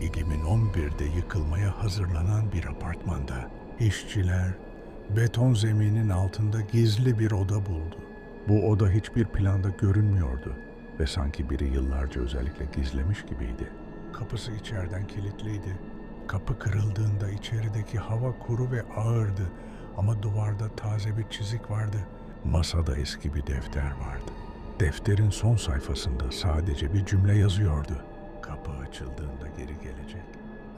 2011'de yıkılmaya hazırlanan bir apartmanda işçiler beton zeminin altında gizli bir oda buldu. Bu oda hiçbir planda görünmüyordu ve sanki biri yıllarca özellikle gizlemiş gibiydi. Kapısı içeriden kilitliydi. Kapı kırıldığında içerideki hava kuru ve ağırdı ama duvarda taze bir çizik vardı. Masada eski bir defter vardı. Defterin son sayfasında sadece bir cümle yazıyordu. Kapı açıldığında geri gelecek.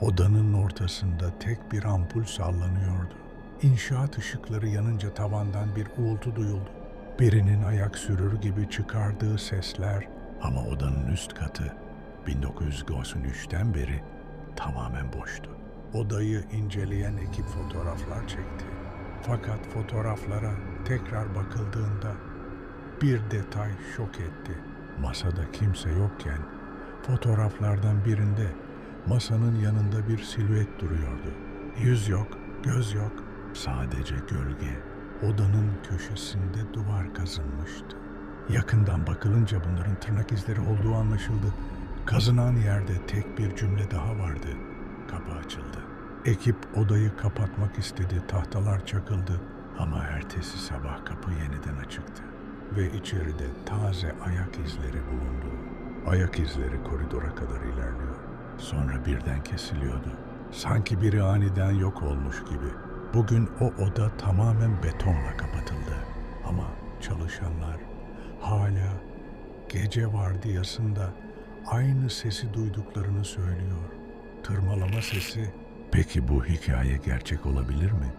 Odanın ortasında tek bir ampul sallanıyordu. İnşaat ışıkları yanınca tavandan bir uğultu duyuldu. Birinin ayak sürür gibi çıkardığı sesler ama odanın üst katı 1993'ten beri tamamen boştu. Odayı inceleyen ekip fotoğraflar çekti. Fakat fotoğraflara tekrar bakıldığında bir detay şok etti. Masada kimse yokken fotoğraflardan birinde masanın yanında bir silüet duruyordu. Yüz yok, göz yok, sadece gölge. Odanın köşesinde duvar kazınmıştı. Yakından bakılınca bunların tırnak izleri olduğu anlaşıldı. Kazınan yerde tek bir cümle daha vardı. Kapı açıldı. Ekip odayı kapatmak istedi, tahtalar çakıldı ama ertesi sabah kapı yeniden açıktı ve içeride taze ayak izleri bulundu. Ayak izleri koridora kadar ilerliyor. Sonra birden kesiliyordu. Sanki biri aniden yok olmuş gibi. Bugün o oda tamamen betonla kapatıldı. Ama çalışanlar hala gece vardiyasında aynı sesi duyduklarını söylüyor. Tırmalama sesi. Peki bu hikaye gerçek olabilir mi?